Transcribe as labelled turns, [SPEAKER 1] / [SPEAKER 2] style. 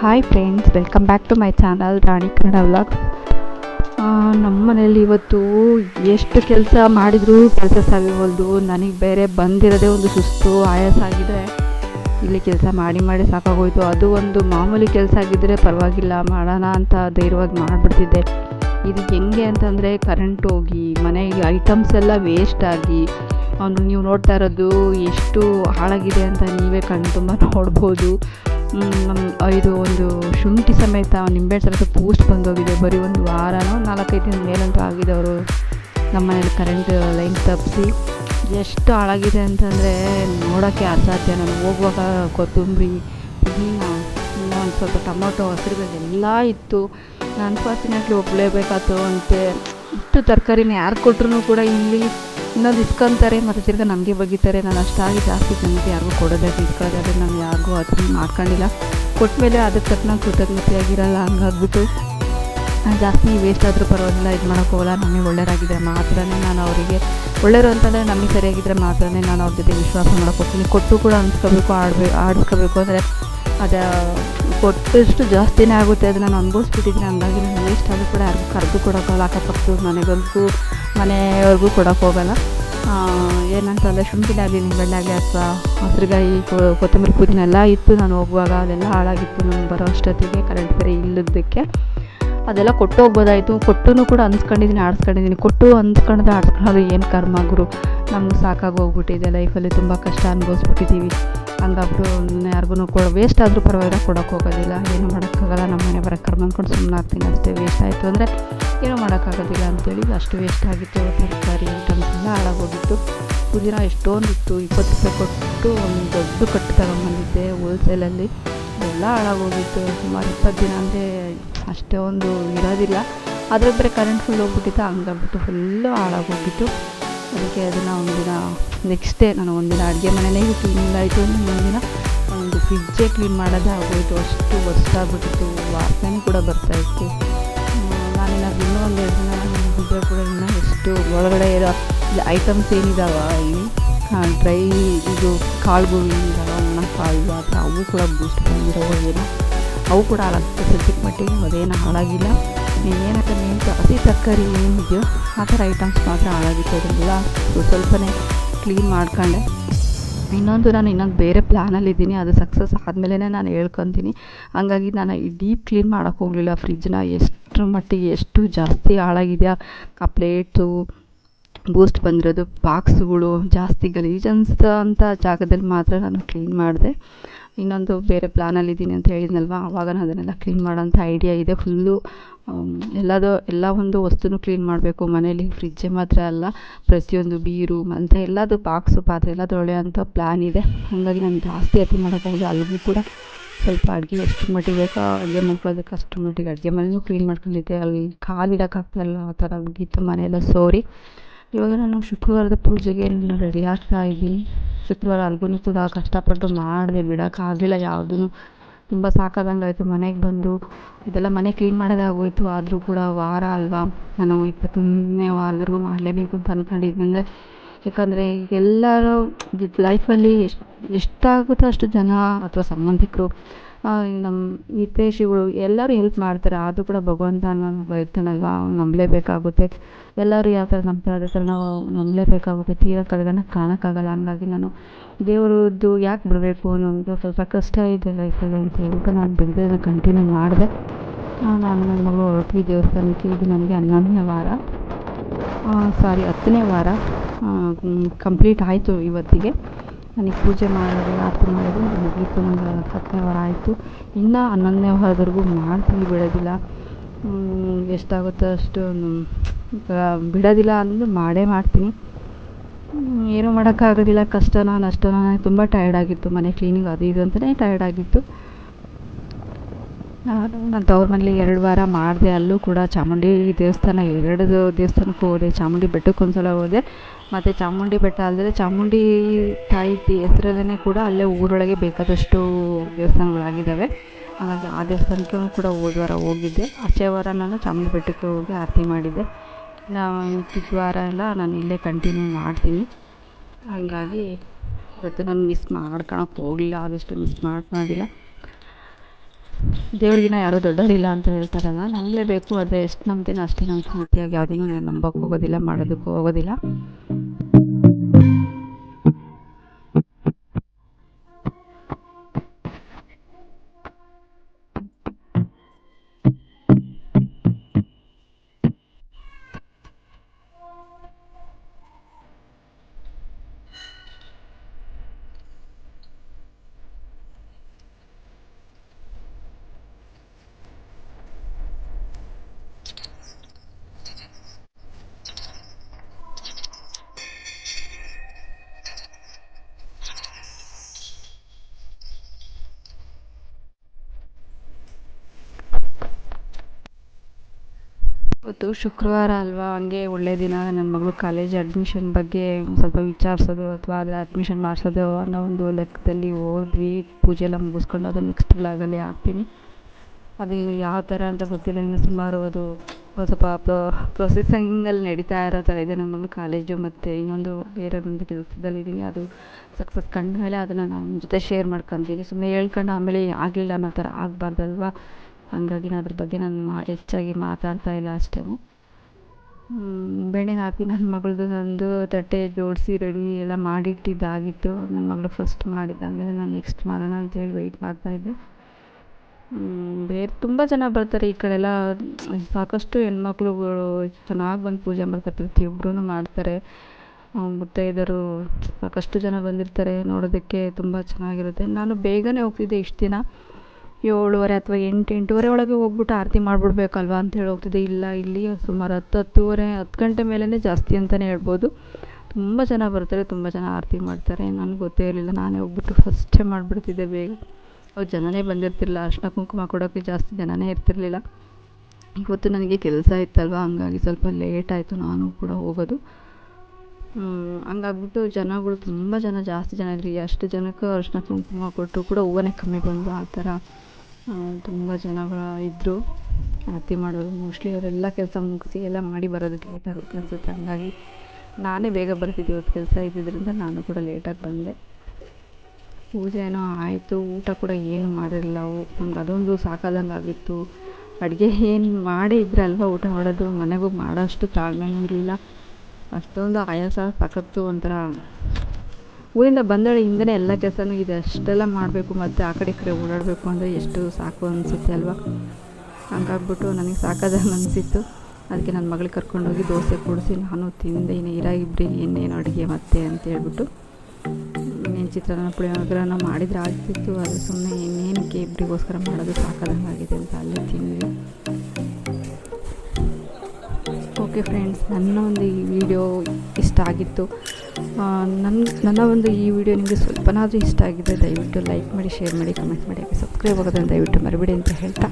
[SPEAKER 1] Hi friends welcome back to my channel Rani Kannada vlog ನಮ್ಮ ಮನೇಲಿ ಇವತ್ತು ಎಷ್ಟು ಕೆಲಸ ಮಾಡಿದರೂ ಕೆಲಸ ಸಾಗಿವಲ್ದು ನನಗೆ ಬೇರೆ ಬಂದಿರೋದೇ ಒಂದು ಸುಸ್ತು, ಆಯಾಸ ಆಗಿದೆ. ಇಲ್ಲಿ ಕೆಲಸ ಮಾಡಿ ಮಾಡಿ ಸಾಕಾಗೋಯ್ತು. ಅದು ಒಂದು ಮಾಮೂಲಿ ಕೆಲಸ ಆಗಿದ್ದರೆ ಪರವಾಗಿಲ್ಲ, ಮಾಡೋಣ ಅಂತ ಧೈರ್ಯವಾಗಿ ಮಾಡಿಬಿಡ್ತಿದ್ದೆ. ಇದು ಹೆಂಗೆ ಅಂತಂದರೆ ಕರೆಂಟ್ ಹೋಗಿ, ಮನೆಗೆ ಐಟಮ್ಸ್ ಎಲ್ಲ ವೇಸ್ಟ್ ಆಗಿ ಅವನು ನೀವು ನೋಡ್ತಾ ಇರೋದು ಎಷ್ಟು ಹಾಳಾಗಿದೆ ಅಂತ ನೀವೇ ಕಣ್ಣು ತುಂಬ ನೋಡ್ಬೋದು. ಇದು ಒಂದು ಶುಂಠಿ ಸಮೇತ ನಿಂಬೆ ಸಮೇತ ಪೂಸ್ಟ್ ಬಂದೋಗಿದೆ. ಬರೀ ಒಂದು ವಾರನೋ ನಾಲ್ಕೈದು ದಿನ ಮೇಲಂತೂ ಆಗಿದೆ ಅವರು. ನಮ್ಮ ಮನೇಲಿ ಕರೆಂಟ್ ಲೈನ್ ತಪ್ಪಿಸಿ ಎಷ್ಟು ಹಾಳಾಗಿದೆ ಅಂತಂದರೆ ನೋಡೋಕ್ಕೆ ಅಸಾಧ್ಯ. ನಾನು ಹೋಗುವಾಗ ಕೊತ್ತಂಬರಿ, ಪುದೀನ ಒಂದು ಸ್ವಲ್ಪ ಟೊಮೊಟೊ ಎಲ್ಲ ಇತ್ತು. ನಾನು ಅನ್ಫಾರ್ಚುನೇಟ್ಲಿ ಒಪ್ಪಲೇಬೇಕಾಯ್ತು ಅಂತೆ. ಇಷ್ಟು ತರಕಾರಿನ ಯಾರು ಕೊಟ್ರು ಕೂಡ ಇಲ್ಲಿ ಇನ್ನೊಂದು ಇಸ್ಕೊಂತಾರೆ, ಮತ್ತು ತಿರ್ಗಿ ನಮಗೆ ಬಗ್ಗಿತಾರೆ ನಾನು ಅಷ್ಟಾಗಿ ಜಾಸ್ತಿ ಜನಕ್ಕೆ ಯಾರಿಗೂ ಕೊಡೋದಾಗಿ ಇಸ್ಕೊಳ್ಳೋದಾದ್ರೆ ನಾನು ಯಾರಿಗೂ ಅದನ್ನ ಮಾಡ್ಕೊಂಡಿಲ್ಲ. ಕೊಟ್ಟಮೇಲೆ ಅದಕ್ಕೆ ತಕ್ಕ ನಾನು ಆಗಿರಲ್ಲ ಹಂಗಾಗ್ಬಿಟ್ಟು ನಾನು ಜಾಸ್ತಿ ವೇಸ್ಟ್ ಆದರೂ ಪರವಾಗಿಲ್ಲ, ಇದು ಮಾಡೋಕ್ಕೆ ಹೋಗಲ್ಲ, ನಮಗೆ ಒಳ್ಳೆಯರಾಗಿದ್ದರೆ ಮಾತ್ರನೇ ನಾನು ಅವರಿಗೆ. ಒಳ್ಳೆಯರು ಅಂತಂದರೆ ನಮಗೆ ಸರಿಯಾಗಿದ್ದರೆ ಮಾತ್ರನೇ ನಾನು ಅವ್ರ ಜೊತೆ ವಿಶ್ವಾಸ ಮಾಡೋಕೆ ಕೊಟ್ಟು ಕೂಡ ಅನ್ಸ್ಕೋಬೇಕು ಆಡ್ಬೇಕು ಆಡಿಸ್ಕೋಬೇಕು ಅಂದರೆ ಅದು ಕೊಟ್ಟಷ್ಟು ಜಾಸ್ತಿನೇ ಆಗುತ್ತೆ. ಅದು ನಾನು ಅನುಭವಿಸ್ಬಿಟ್ಟಿದ್ದೀನಿ. ಹಂಗಾಗಿ ನಾನು ವೇಸ್ಟ್ ಆದರೂ ಕೂಡ ಯಾರಿಗೂ ಕರೆದು ಕೊಡೋಕ್ಕಲ್ಲ ಅಕ್ಕಪಕ್ಕದ ಮನೆಗಳಿಗೂ ಮನೆಯವ್ರಿಗೂ ಕೊಡೋಕ್ಕೆ ಹೋಗಲ್ಲ. ಏನಂತಂದರೆ ಶುಂಠಿನಾಗಲಿ ನಿಂಬೆಣ್ಣಾಗಲಿ ಅಥವಾ ಹಸಿರುಗಾಯಿ ಕೊತ್ತಂಬರಿ ಪುದೀನ ಎಲ್ಲ ಇತ್ತು. ನಾನು ಹೋಗುವಾಗ ಅದೆಲ್ಲ ಹಾಳಾಗಿತ್ತು. ನಾನು ಬರೋ ಅಷ್ಟೊತ್ತಿಗೆ ಕರೆಂಟ್ ಬೇರೆ ಇಲ್ಲದಕ್ಕೆ. ಅದೆಲ್ಲ ಕೊಟ್ಟು ಹೋಗ್ಬೋದಾಯಿತು. ಕೊಟ್ಟು ಕೂಡ ಅನ್ಸ್ಕೊಂಡಿದ್ದೀನಿ ಆಡಿಸ್ಕೊಂಡಿದ್ದೀನಿ ಕೊಟ್ಟು ಅನ್ಸ್ಕೊಂಡ್ರೆ ಆಡಿಸ್ಕೊಳ್ಳೋದು ಏನು ಕರ್ಮ ಗುರು. ನಮ್ಗೆ ಸಾಕಾಗಿ ಹೋಗ್ಬಿಟ್ಟಿದೆ. ಲೈಫಲ್ಲಿ ತುಂಬ ಕಷ್ಟ ಅನುಭವಿಸ್ಬಿಟ್ಟಿದ್ದೀವಿ ಹಂಗಾಗ್ಬಿಟ್ಟು ಯಾರಿಗೂ ಕೊಡ ವೇಸ್ಟ್ ಆದರೂ ಪರವಾಗಿಲ್ಲ ಕೊಡೋಕ್ಕೆ ಹೋಗೋದಿಲ್ಲ. ಏನು ಮಾಡೋಕ್ಕಾಗಲ್ಲ. ನಮ್ಮ ಮನೆ ಬರೋ ಕರ್ಮ ಅಂದ್ಕೊಂಡು ಸುಮ್ಮನೆ ಆಗ್ತೀನಿ. ಅಷ್ಟೇ ವೇಸ್ಟ್ ಆಯಿತು ಅಂದರೆ ಏನೂ ಮಾಡೋಕ್ಕಾಗೋದಿಲ್ಲ ಅಂತೇಳಿ ಅಷ್ಟು ವೇಸ್ಟ್ ಆಗಿತ್ತು ತರಕಾರಿ ಐಟಮ್ಸ್ ಎಲ್ಲ ಹಾಳಾಗೋಗಿತ್ತು. ಪುದೀನ ಎಷ್ಟೊಂದಿತ್ತು, ಇಪ್ಪತ್ತು ರೂಪಾಯಿ ಕೊಟ್ಟು ಒಂದು ದೊಡ್ಡ ಕಟ್ಟು ತಗೊಂಬಂದಿದ್ದೆ ಹೋಲ್ಸೇಲಲ್ಲಿ ಎಲ್ಲ ಹಾಳಾಗೋಗಿತ್ತು. ಸುಮಾರು ಇಪ್ಪತ್ತು ದಿನ ಅಂದರೆ ಅಷ್ಟೇ ಒಂದು ಇರೋದಿಲ್ಲ. ಅದ್ರ ಬೇರೆ ಕರೆಂಟ್ ಫುಲ್ ಹೋಗ್ಬಿಟ್ಟಿತ್ತು. ಹಂಗಾಗ್ಬಿಟ್ಟು ಫುಲ್ಲು ಹಾಳಾಗೋಗಿತ್ತು. ಅದಕ್ಕೆ ಅದನ್ನು ಒಂದಿನ ನೆಕ್ಸ್ಟ್ ಡೇ ನಾನು ಒಂದಿನ ಅಡುಗೆ ಮನೆಯೇ ಕ್ಲೀನಿಂಗ್ ಆಯಿತು ಒಂದಿನ ಒಂದು ಫ್ರಿಜ್ಜೇ ಕ್ಲೀನ್ ಮಾಡೋದೇ ಆಗೋಯಿತು. ಅಷ್ಟು ಹೊಸ್ದಾಗ್ಬಿಟ್ಟಿತ್ತು ವಾಸನೆ ಕೂಡ ಬರ್ತಾಯಿತ್ತು ನಾನೇನಾದ್ರು ಇನ್ನೂ ಒಂದು ಎರಡು ದಿನ ಫ್ರಿಜ್ಜೆ ಕೂಡ ಇನ್ನೂ ಎಷ್ಟು ಒಳಗಡೆ ಇರೋ ಐಟಮ್ಸ್ ಏನಿದಾವ ಇಲ್ಲಿ? ಡ್ರೈ ಇದು ಕಾಳುಗಳು ಏನಿದಾವ ಒಣ ಕಾಳು ಥರ ಅವು ಕೂಡ ಬೂಸ್ಟ್ ಬಂದಿರೋ ಏನೋ ಅವು ಕೂಡ ಹಾಳಾಗ್ತದೆ ಸದ್ಯಕ್ಕೆ ಮಟ್ಟಿಗೆ ಅದೇನು ಹಾಳಾಗಿಲ್ಲ. ಏನಂತ ಮೇನ್ ಹಸಿ ತರಕಾರಿ ಏನಿದೆಯೋ ಆ ಥರ ಐಟಮ್ಸ್ ಮಾತ್ರ ಹಾಳಾಗಿತ್ತು ಅದನ್ನೆಲ್ಲ ಸ್ವಲ್ಪನೇ ಕ್ಲೀನ್ ಮಾಡ್ಕೊಂಡೆ. ಇನ್ನೊಂದು ನಾನು ಇನ್ನೊಂದು ಬೇರೆ ಪ್ಲ್ಯಾನಲ್ಲಿದ್ದೀನಿ ಅದು ಸಕ್ಸಸ್ ಆದಮೇಲೆ ನಾನು ಹೇಳ್ಕೊತೀನಿ. ಹಂಗಾಗಿ ನಾನು ಈ ಡೀಪ್ ಕ್ಲೀನ್ ಮಾಡೋಕ್ಕೆ ಹೋಗಲಿಲ್ಲ. ಫ್ರಿಜ್ನ ಎಷ್ಟರ ಮಟ್ಟಿಗೆ ಎಷ್ಟು ಜಾಸ್ತಿ ಹಾಳಾಗಿದೆಯಾ? ಆ ಪ್ಲೇಟು ಬೂಸ್ಟ್ ಬಂದಿರೋದು ಬಾಕ್ಸುಗಳು ಜಾಸ್ತಿ ಗಲೀಜು ಅನಿಸ್ತಾ ಅಂತ ಜಾಗದಲ್ಲಿ ಮಾತ್ರ ನಾನು ಕ್ಲೀನ್ ಮಾಡಿದೆ. ಇನ್ನೊಂದು ಬೇರೆ ಪ್ಲ್ಯಾನಲ್ಲಿದ್ದೀನಿ ಅಂತ ಹೇಳಿದ್ನಲ್ವ ಆವಾಗ ನಾನು ಅದನ್ನೆಲ್ಲ ಕ್ಲೀನ್ ಮಾಡೋಂಥ ಐಡಿಯಾ ಇದೆ ಫುಲ್ಲು ಎಲ್ಲದು, ಎಲ್ಲ ಒಂದು ವಸ್ತುನೂ ಕ್ಲೀನ್ ಮಾಡಬೇಕು ಮನೇಲಿ ಫ್ರಿಜ್ಜೆ ಮಾತ್ರ ಅಲ್ಲ, ಪ್ರತಿಯೊಂದು ಬೀರು ಅಂತ ಎಲ್ಲದು ಬಾಕ್ಸು, ಪಾತ್ರೆ ಎಲ್ಲ ತೊಳೆಯೋಂಥ ಪ್ಲ್ಯಾನ್ ಇದೆ. ಹಾಗಾಗಿ ನಾನು ಜಾಸ್ತಿ ಅತಿ ಮಾಡೋಕ್ಕಾಗಲ್ಲ ಅಲ್ಲಿಗೂ ಕೂಡ ಸ್ವಲ್ಪ ಅಡುಗೆ ಎಷ್ಟು ಮಟ್ಟಿಗೆ ಬೇಕೋ, ಅಡುಗೆ ಮಾಡ್ಕೊಳ್ಳೋದಕ್ಕೆ ಅಷ್ಟು ಮಟ್ಟಿಗೆ ಅಡುಗೆ ಮನೆಯೂ ಕ್ಲೀನ್ ಮಾಡ್ಕೊಂಡಿದ್ದೆ. ಅಲ್ಲಿ ಕಾಲು ಇಡೋಕ್ಕಾಗ್ತಾಯಿಲ್ಲ ಆ ಥರ ಆಗಿತ್ತು ಮನೆಯೆಲ್ಲ ಸೋರಿ. ಇವಾಗ ನಾನು ಶುಕ್ರವಾರದ ಪೂಜೆಗೆ ರೆಡಿ ಆಗ್ತಾ ಇದ್ದೀನಿ. ಶುಕ್ರವಾರ ಅಲ್ಗೂ ಕೂಡ ಕಷ್ಟಪಟ್ಟು ಮಾಡಿದೆ ಬಿಡೋಕ್ಕಾಗಲಿಲ್ಲ ಯಾವುದೂ. ತುಂಬ ಸಾಕಾದಂಗೆ ಆಯಿತು, ಮನೆಗೆ ಬಂದು. ಇದೆಲ್ಲ ಮನೆ ಕ್ಲೀನ್ ಮಾಡೋದೇ ಆಗೋಯಿತು, ಆದರೂ ಕೂಡ ವಾರ ಅಲ್ವಾ? ನಾನು ಇಪ್ಪತ್ತೊಂದನೇ ವಾರದವರೆಗೂ ಮಾಡಲೇಬೇಕು ಅಂತ ಅಂದ್ಕೊಂಡಿದ್ದೆ ಅಂದರೆ ಯಾಕಂದರೆ ಎಲ್ಲರೂ ಲೈಫಲ್ಲಿ ಎಷ್ಟು, ಎಷ್ಟಾಗುತ್ತೋ ಅಷ್ಟು ಜನ ಅಥವಾ ಸಂಬಂಧಿಕರು ನಮ್ಮ ಹಿತೈಷಿಗಳು ಎಲ್ಲರೂ ಹೆಲ್ಪ್ ಮಾಡ್ತಾರೆ. ಆದರೂ ಕೂಡ ಭಗವಂತ ನಾನು ಇರ್ತಾನಲ್ವ ಅವ್ನು ನಂಬಲೇಬೇಕಾಗುತ್ತೆ. ಎಲ್ಲರೂ ಯಾವ ಥರ ನಂಬ್ತಾರೆ, ಅದೇ ಥರ ನಾವು ನಂಬಲೇಬೇಕಾಗುತ್ತೆ. ತೀರಾ ಕಡೆಗನ ಕಾಣೋಕ್ಕಾಗಲ್ಲ. ಹಂಗಾಗಿ ನಾನು ದೇವರದ್ದು ಯಾಕೆ ಬಿಡಬೇಕು ಅನ್ನೋದು ಸ್ವಲ್ಪ ಕಷ್ಟ ಇದೆ ಲೈಫಲ್ಲಿ ಅಂತ ಹೇಳ್ಬಿಟ್ಟು ನಾನು ಬಿಡದೆ ಕಂಟಿನ್ಯೂ ಮಾಡಿದೆ. ನಾನು ನನ್ನ ಮಗಳು ಹೊರಟ್ವಿ ದೇವಸ್ಥಾನಕ್ಕೆ. ಇದು ನನಗೆ ಹನ್ನೊಂದನೇ ವಾರ. ಸಾರಿ ಹತ್ತನೇ ವಾರ. ಕಂಪ್ಲೀಟ್ ಆಯಿತು ಇವತ್ತಿಗೆ. ನನಗೆ ಪೂಜೆ ಮಾಡೋದು, ಆರತಿ ಮಾಡೋದು ಮುಗೀತು ನನಗೆ ಹತ್ತನೇ ವಾರ ಆಯಿತು. ಇನ್ನೂ ಹನ್ನೊಂದನೇ ವಾರದವರೆಗೂ ಮಾಡ್ತೀನಿ, ಬಿಡೋದಿಲ್ಲ. ಎಷ್ಟಾಗುತ್ತೋ ಅಷ್ಟು ಬಿಡೋದಿಲ್ಲ ಅಂದರೂ ಮಾಡೇ ಮಾಡ್ತೀನಿ. ಏನೂ ಮಾಡೋಕ್ಕಾಗೋದಿಲ್ಲ, ಕಷ್ಟನೋ ನಷ್ಟನೋ ನನಗೆ ತುಂಬ ಟಯರ್ಡ್ ಆಗಿತ್ತು ಮನೆ ಕ್ಲೀನಿಂಗ್ ಅದು ಇದು ಅಂತಲೇ ಟಯರ್ಡ್ ಆಗಿತ್ತು. ನಾನು ನನ್ನ ತವ್ರ ಮನೇಲಿ ಎರಡು ವಾರ ಮಾಡಿದೆ. ಅಲ್ಲೂ ಕೂಡ ಚಾಮುಂಡಿ ದೇವಸ್ಥಾನ, ಎರಡು ದೇವಸ್ಥಾನಕ್ಕೂ ಹೋದೆ. ಚಾಮುಂಡಿ ಬೆಟ್ಟಕ್ಕೆ ಒಂದು ಸಲ ಹೋದೆ. ಮತ್ತು ಚಾಮುಂಡಿ ಬೆಟ್ಟ ಅಲ್ಲದೆ ಚಾಮುಂಡಿ ತಾಯಿ ಹೆಸ್ರಲ್ಲೇ ಕೂಡ ಅಲ್ಲೇ ಊರೊಳಗೆ ಬೇಕಾದಷ್ಟು ದೇವಸ್ಥಾನಗಳಾಗಿದ್ದಾವೆ. ಹಾಗಾಗಿ ಆ ದೇವಸ್ಥಾನಕ್ಕೆ ಕೂಡ ಹೋದ ವಾರ ಹೋಗಿದ್ದೆ. ಆಚೆ ವಾರ ನಾನು ಚಾಮುಂಡಿ ಬೆಟ್ಟಕ್ಕೆ ಹೋಗಿ ಆರತಿ ಮಾಡಿದ್ದೆ. ಇನ್ನು ವಾರ ಎಲ್ಲ ನಾನು ಇಲ್ಲೇ ಕಂಟಿನ್ಯೂ ಮಾಡ್ತೀನಿ. ಹಾಗಾಗಿ ಇವತ್ತು ನಾನು ಮಿಸ್ ಮಾಡ್ಕೊಳಕ್ಕೆ ಹೋಗಲಿಲ್ಲ. ಆದಷ್ಟು ಮಿಸ್ ಮಾಡ್ಕೊಂಡಿಲ್ಲ. ದೇವ್ರಿಗಿನ ಯಾರೂ ದೊಡ್ಡವರಿಲ್ಲ ಅಂತ ಹೇಳ್ತಾರಲ್ಲ ನಂಬಲೇಬೇಕು ಆದರೆ ಎಷ್ಟು ನಂಬ್ತೀನೋ ಅಷ್ಟೇ ನಂಬ್ತೀನಿ ಅತಿಯಾಗಿ ಯಾವುದನ್ನು ನಾನು ನಂಬಕ್ಕೆ ಹೋಗೋದಿಲ್ಲ, ಮಾಡೋದಕ್ಕೂ ಹೋಗೋದಿಲ್ಲ. ಇವತ್ತು ಶುಕ್ರವಾರ ಅಲ್ವಾ? ಹಂಗೆ ಒಳ್ಳೆಯ ದಿನ. ನನ್ನ ಮಗಳು ಕಾಲೇಜ್ ಅಡ್ಮಿಷನ್ ಬಗ್ಗೆ ಸ್ವಲ್ಪ ವಿಚಾರಿಸೋದು ಅಥವಾ ಅಲ್ಲಿ ಅಡ್ಮಿಷನ್ ಮಾಡಿಸೋದು ಅನ್ನೋ ಒಂದು ಲೆಕ್ಕದಲ್ಲಿ ಹೋದ್ವಿ. ಪೂಜೆ ಎಲ್ಲ ಮುಗಿಸ್ಕೊಂಡು ಅದು ನೆಕ್ಸ್ಟ್ ಬ್ಲಾಗಲ್ಲಿ ಹಾಕ್ತೀನಿ. ಅದು ಯಾವ ಥರ ಅಂತ ಗೊತ್ತಿಲ್ಲ. ಇನ್ನು ಸುಮಾರು ಅದು ಸ್ವಲ್ಪ ಪ್ರೊಸೆಸಿಂಗಲ್ಲಿ ನಡೀತಾ ಇರೋ ಥರ ಇದೆ. ಮಗಳು ಕಾಲೇಜು ಮತ್ತು ಇನ್ನೊಂದು ಬೇರೆ ಒಂದು ಕೆಲಸದಲ್ಲಿದ್ದೀನಿ ಅದು ಸಕ್ಸಸ್ ಕಂಡ ಮೇಲೆ ಅದನ್ನು ನಾನು ನಿಮ್ಮ ಜೊತೆ ಶೇರ್ ಮಾಡ್ಕೊತೀನಿ. ಸುಮ್ಮನೆ ಹೇಳ್ಕೊಂಡು ಆಮೇಲೆ ಆಗಲಿಲ್ಲ ಅನ್ನೋ ಥರ ಆಗಬಾರ್ದಲ್ವ? ಹಂಗಾಗಿ ನಾನು ಅದ್ರ ಬಗ್ಗೆ ನಾನು ಹೆಚ್ಚಾಗಿ ಮಾತಾಡ್ತಾ ಇಲ್ಲ ಅಷ್ಟೇ. ಬೆಣ್ಣೆ ಹಾಕಿ ನನ್ನ ಮಗಳದ್ದು ನಂದು ತಟ್ಟೆ ಜೋಡಿಸಿ ರೆಡಿ ಎಲ್ಲ ಮಾಡಿಟ್ಟಿದ್ದಾಗಿತ್ತು. ನನ್ನ ಮಗಳು ಫಸ್ಟ್ ಮಾಡಿದ್ದಾದಮೇಲೆ ನಾನು ನೆಕ್ಸ್ಟ್ ಮಾಡೋಣ ಅಂತೇಳಿ ವೆಯ್ಟ್ ಮಾಡ್ತಾಯಿದ್ದೆ ಬೇರೆ ತುಂಬ ಜನ ಬರ್ತಾರೆ ಈ ಕಡೆ ಎಲ್ಲ. ಸಾಕಷ್ಟು ಹೆಣ್ಮಕ್ಳುಗಳು ಚೆನ್ನಾಗಿ ಬಂದು ಪೂಜೆ ಮಾಡ್ತಾರೆ ಪ್ರತಿಯೊಬ್ಬರೂ ಮಾಡ್ತಾರೆ. ಮುತ್ತೈದರು ಸಾಕಷ್ಟು ಜನ ಬಂದಿರ್ತಾರೆ ನೋಡೋದಕ್ಕೆ ತುಂಬ ಚೆನ್ನಾಗಿರುತ್ತೆ. ನಾನು ಬೇಗನೆ ಹೋಗ್ತಿದ್ದೆ ಇಷ್ಟು ದಿನ. ಏಳುವರೆ ಅಥವಾ ಎಂಟು ಎಂಟೂವರೆ ಒಳಗೆ ಹೋಗ್ಬಿಟ್ಟು ಆರತಿ ಮಾಡಿಬಿಡ್ಬೇಕಲ್ವ ಅಂತೇಳಿ ಹೋಗ್ತಿದ್ದೆ. ಇಲ್ಲ, ಇಲ್ಲಿ ಸುಮಾರು ಹತ್ತು, ಹತ್ತುವರೆ, ಹತ್ತು ಗಂಟೆ ಮೇಲೇ ಜಾಸ್ತಿ ಅಂತಲೇ ಹೇಳ್ಬೋದು. ತುಂಬ ಜನ ಬರ್ತಾರೆ, ತುಂಬ ಜನ ಆರತಿ ಮಾಡ್ತಾರೆ. ನನಗೆ ಗೊತ್ತೇ ಇರಲಿಲ್ಲ, ನಾನೇ ಹೋಗ್ಬಿಟ್ಟು ಫಸ್ಟೇ ಮಾಡಿಬಿಡ್ತಿದ್ದೆ ಬೇಗ. ಅವ್ರು ಜನನೇ ಬಂದಿರ್ತಿರಲಿಲ್ಲ, ಅರ್ಶಿನ ಕುಂಕುಮ ಕೊಡೋಕ್ಕೆ ಜಾಸ್ತಿ ಜನನೇ ಇರ್ತಿರಲಿಲ್ಲ. ಇವತ್ತು ನನಗೆ ಕೆಲಸ ಇತ್ತಲ್ವ, ಹಂಗಾಗಿ ಸ್ವಲ್ಪ ಲೇಟ್ ಆಯಿತು, ನಾನು ಕೂಡ ಹೋಗೋದು. ಹಂಗಾಗ್ಬಿಟ್ಟು ಜನಗಳು ತುಂಬ ಜನ, ಜಾಸ್ತಿ ಜನ ಇದ್ರಿ. ಅಷ್ಟು ಜನಕ್ಕೆ ಅರ್ಶಿನ ಕುಂಕುಮ ಕೊಟ್ಟು ಕೂಡ ಹೂವನೇ ಕಮ್ಮಿ ಬಂದವು ಆ ಥರ. ತುಂಬ ಜನಗಳು ಇದ್ದರು ಆರತಿ ಮಾಡೋರು ಮೋಸ್ಟ್ಲಿ ಅವರೆಲ್ಲ ಕೆಲಸ ಮುಗಿಸಿ ಎಲ್ಲ ಮಾಡಿ ಬರೋದಕ್ಕೆ ಲೇಟಾಗುತ್ತೆ ಅನಿಸುತ್ತೆ. ಹಂಗಾಗಿ ನಾನೇ ಬೇಗ ಬರ್ತಿದ್ದೆ ಇವತ್ತು ಕೆಲಸ ಇದ್ದಿದ್ದರಿಂದ ನಾನು ಕೂಡ ಲೇಟಾಗಿ ಬಂದೆ. ಪೂಜೆ ಏನೋ ಆಯಿತು, ಊಟ ಕೂಡ ಏನು ಮಾಡಿರಲಿಲ್ಲ ನಮ್ಗೆ ಅದೊಂದು ಸಾಕಾದಂಗೆ ಆಗಿತ್ತು. ಅಡುಗೆ ಏನು ಮಾಡೇ ಅಲ್ವಾ ಊಟ ಮಾಡೋದು? ಮನೆಗೆ ಹೋಗಿ ಮಾಡೋಷ್ಟು ತಾಳ್ಮೆ ಇರಲಿಲ್ಲ. ಅಷ್ಟೊಂದು ಆಯಾಸ ಸಖತ್ತು ಒಂಥರ ಊರಿಂದ ಬಂದಳೆ ಹಿಂದೆ ಎಲ್ಲ ಕೆಲಸನೂ ಇದೆ. ಅಷ್ಟೆಲ್ಲ ಮಾಡಬೇಕು ಮತ್ತು ಆ ಕಡೆ ಈ ಕಡೆ ಓಡಾಡಬೇಕು ಅಂದರೆ ಎಷ್ಟು ಸಾಕು ಅನಿಸುತ್ತೆ ಅಲ್ವಾ? ಹಂಗಾಗ್ಬಿಟ್ಟು ನನಗೆ ಸಾಕಾದಂಗೆ ಅನಿಸಿತ್ತು. ಅದಕ್ಕೆ ನನ್ನ ಮಗಳಿಗೆ ಕರ್ಕೊಂಡೋಗಿ ದೋಸೆ ಕೊಡಿಸಿ ನಾನು ತಿಂದೆ, ಇನ್ನು ಇರಾಗಿಬ್ರಿ ಇನ್ನೇನು ಅಡುಗೆ ಮತ್ತೆ ಅಂತ ಹೇಳ್ಬಿಟ್ಟು. ಇನ್ನೇನು ಚಿತ್ರಾನ್ನ ಪುಳಿಯೋಗರೆನ ಮಾಡಿದರೆ ಆಗ್ತಿತ್ತು. ಅದು ಸುಮ್ಮನೆ ಇನ್ನೇನಕ್ಕೆ ಇಬ್ಬರಿಗೋಸ್ಕರ ಮಾಡೋದು ಸಾಕಾದಂಗೆ ಆಗಿದೆ ಅಂತ ಅಲ್ಲೇ ತಿಂದ್ವಿ. ಓಕೆ ಫ್ರೆಂಡ್ಸ್ ನನ್ನ ಒಂದು ಈ ವಿಡಿಯೋ ಇಷ್ಟ ಆಗಿತ್ತು. ನನ್ನ ನನ್ನ ಒಂದು ಈ ವಿಡಿಯೋ ನಿಮಗೆ ಸ್ವಲ್ಪನಾದರೂ ಇಷ್ಟ ಆಗಿದೆ ದಯವಿಟ್ಟು ಲೈಕ್ ಮಾಡಿ ಶೇರ್ ಮಾಡಿ ಕಮೆಂಟ್ ಮಾಡಿ ಸಬ್ಸ್ಕ್ರೈಬ್ ಆಗೋದನ್ನು ದಯವಿಟ್ಟು ಮರಿಬೇಡಿ ಅಂತ ಹೇಳ್ತಾ.